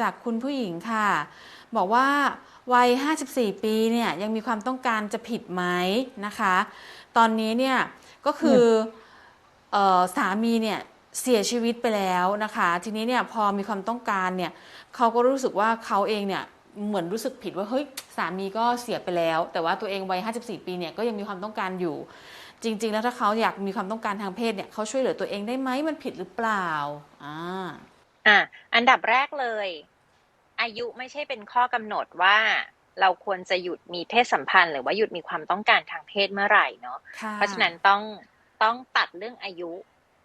จากคุณผู้หญิงค่ะ บอกว่าวัย 54 ปีเนี่ยยังมีความต้องการจะผิดไหมนะคะ ตอนนี้เนี่ยก็คือเออสามีเนี่ยเสียชีวิตไปแล้วนะคะ ทีนี้เนี่ยพอมีความต้องการเนี่ยเขาก็รู้สึกว่าเขาเองเนี่ยเหมือนรู้สึกผิดว่าเฮ้ยสามีก็เสียไปแล้ว แต่ว่าตัวเองวัย 54 ปีเนี่ยก็ยังมีความต้องการอยู่ จริง ๆ แล้วถ้าเขาอยากมีความต้องการทางเพศเนี่ยเขาช่วยเหลือตัวเองได้ไหมมันผิดหรือเปล่าอ่า อะอันดับแรกเลย อายุไม่ใช่เป็นข้อกำหนดว่าเราควรจะหยุดมีเพศสัมพันธ์ หรือว่าหยุดมีความต้องการทางเพศเมื่อไหร่เนาะค่ะเพราะฉะนั้นต้องต้องตัดเรื่องอายุ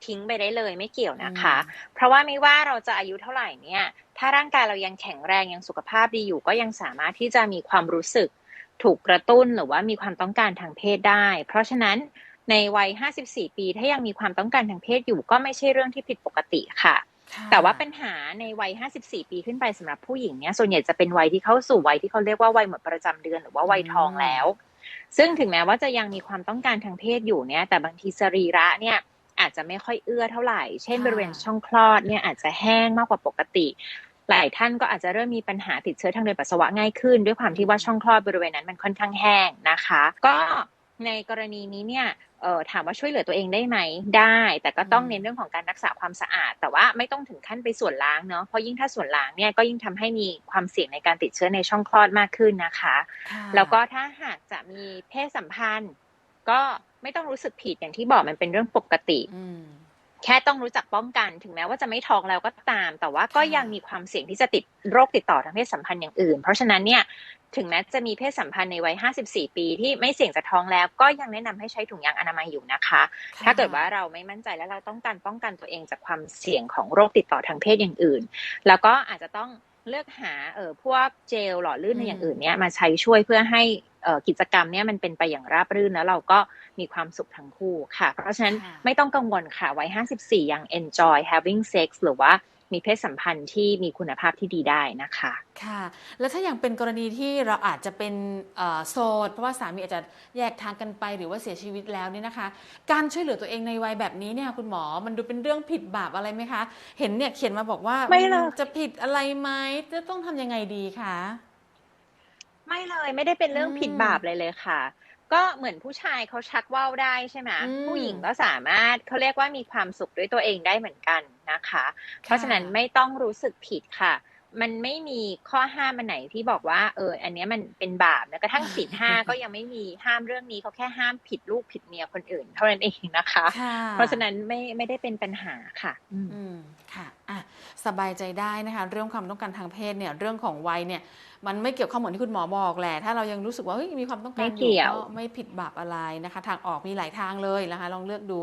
ทิ้งไปได้เลยไม่เกี่ยวนะคะอืมเพราะว่าไม่ว่าเราจะอายุเท่าไหร่เนี่ย ถ้าร่างกายเรายังแข็งแรงยังสุขภาพดีอยู่ ก็ยังสามารถที่จะมีความรู้สึกถูกกระตุ้นหรือว่ามีความต้องการทางเพศได้ เพราะฉะนั้นในวัย 54 ปี ถ้ายังมีความต้องการทางเพศอยู่ก็ไม่ใช่เรื่องที่ผิดปกติค่ะค่ะ แต่ว่าปัญหาในวัย 54 ปีขึ้นไปสำหรับผู้หญิงเนี่ยส่วนใหญ่จะเป็นวัยที่เข้าสู่วัยที่เขาเรียกว่าวัยหมดประจำเดือนหรือว่าวัยทองแล้ว ซึ่งถึงแม้ว่าจะยังมีความต้องการทางเพศอยู่เนี่ย แต่บางทีสรีระเนี่ยอาจจะไม่ค่อยเอื้อเท่าไหร่ เช่นค่ะบริเวณช่องคลอดเนี่ยอาจจะแห้งมากกว่าปกติ หลายท่านก็อาจจะเริ่มมีปัญหาติดเชื้อทางเดินปัสสาวะง่ายขึ้น ด้วยความที่ว่าช่องคลอดบริเวณนั้นมันค่อนข้างแห้งนะคะ ก็ในกรณีนี้เนี่ย เอ่อถามว่าช่วยเหลือตัวเองได้ไหมได้ แต่ก็ต้องอืมเน้นเรื่องของการรักษาความสะอาด แต่ว่าไม่ต้องถึงขั้นไปส่วนล้างเนาะเพราะยิ่งถ้าส่วนล้างเนี่ยก็ยิ่งทำให้มีความเสี่ยงในการติดเชื้อในช่องคลอดมากขึ้นนะคะค่ะแล้วก็ถ้าหากจะมีเพศสัมพันธ์ ก็ไม่ต้องรู้สึกผิดอย่างที่บอกมันเป็นเรื่องปกติอืม แค่ต้องรู้จักป้องกันถึงแม้ว่าจะไม่ท้องแล้วก็ตาม แต่ว่าก็ค่ะยังมีความเสี่ยงที่จะติดโรคติดต่อทางเพศสัมพันธ์อย่างอื่น เพราะฉะนั้นเนี่ยถึงแม้จะมีเพศสัมพันธ์ในวัย 54 ปีที่ไม่เสี่ยงจะท้องแล้ว ก็ยังแนะนำให้ใช้ถุงยางอนามัยอยู่นะคะค่ะถ้าเกิดว่าเราไม่มั่นใจแล้วเราต้องการป้องกันตัวเองจากความเสี่ยงของโรคติดต่อทางเพศอย่างอื่น แล้วก็อาจจะต้อง เลือกหาเอ่อพวกเจลหล่อลื่นในอย่างอื่นเนี่ยมาใช้ช่วยเพื่อให้เอ่อกิจกรรมเนี่ยมันเป็นไปอย่างราบรื่นแล้วเราก็มีความสุขทั้งคู่ค่ะ เพราะฉะนั้นค่ะไม่ต้องกังวลค่ะ วัย 54 ยัง enjoy having sex หรือว่า มีเพศสัมพันธ์ที่มีคุณภาพที่ดีได้นะคะค่ะ แล้วถ้าอย่างเป็นกรณีที่เราอาจจะเป็นเอ่อโสดเพราะว่าสามีอาจจะแยกทางกันไปหรือว่าเสียชีวิตแล้วเนี่ยนะคะ การช่วยเหลือตัวเองในวัยแบบนี้เนี่ยคุณหมอมันดูเป็นเรื่องผิดบาปอะไรไหมคะ เห็นเนี่ยเขียนมาบอกว่าไม่เลยจะผิดอะไรไหมจะต้องทำยังไงดีคะไม่เลยไม่ได้เป็นเรื่องอืมผิดบาปเลยเลยค่ะ ก็เหมือนผู้ชายเขาชักว่าวได้ใช่ไหมอืมผู้หญิงก็สามารถเขาเรียกว่ามีความสุขด้วยตัวเองได้เหมือนกันนะคะ เพราะฉะนั้นไม่ต้องรู้สึกผิดค่ะ มันไม่มีข้อห้ามอันไหนที่บอกว่าเอออันเนี้ยมันเป็นบาปแล้วกระทั่งศีลห้าก็ยังไม่มีห้ามเรื่องนี้เขาแค่ห้ามผิดลูกผิดเมียคนอื่น เท่านั้นเองนะคะค่ะเพราะฉะนั้นไม่ไม่ได้เป็นปัญหาค่ะอืมอืมค่ะอะสบายใจได้นะคะ เรื่องความต้องการทางเพศเนี่ย เรื่องของวัยเนี่ย มันไม่เกี่ยวข้องเหมือนที่คุณหมอบอกแหละ ถ้าเรายังรู้สึกว่าเฮ้ยมีความต้องการไม่อเกี่ยู่ยวก็ไม่ผิดบาปอะไรนะคะ ทางออกมีหลายทางเลยนะคะ ลองเลือกดู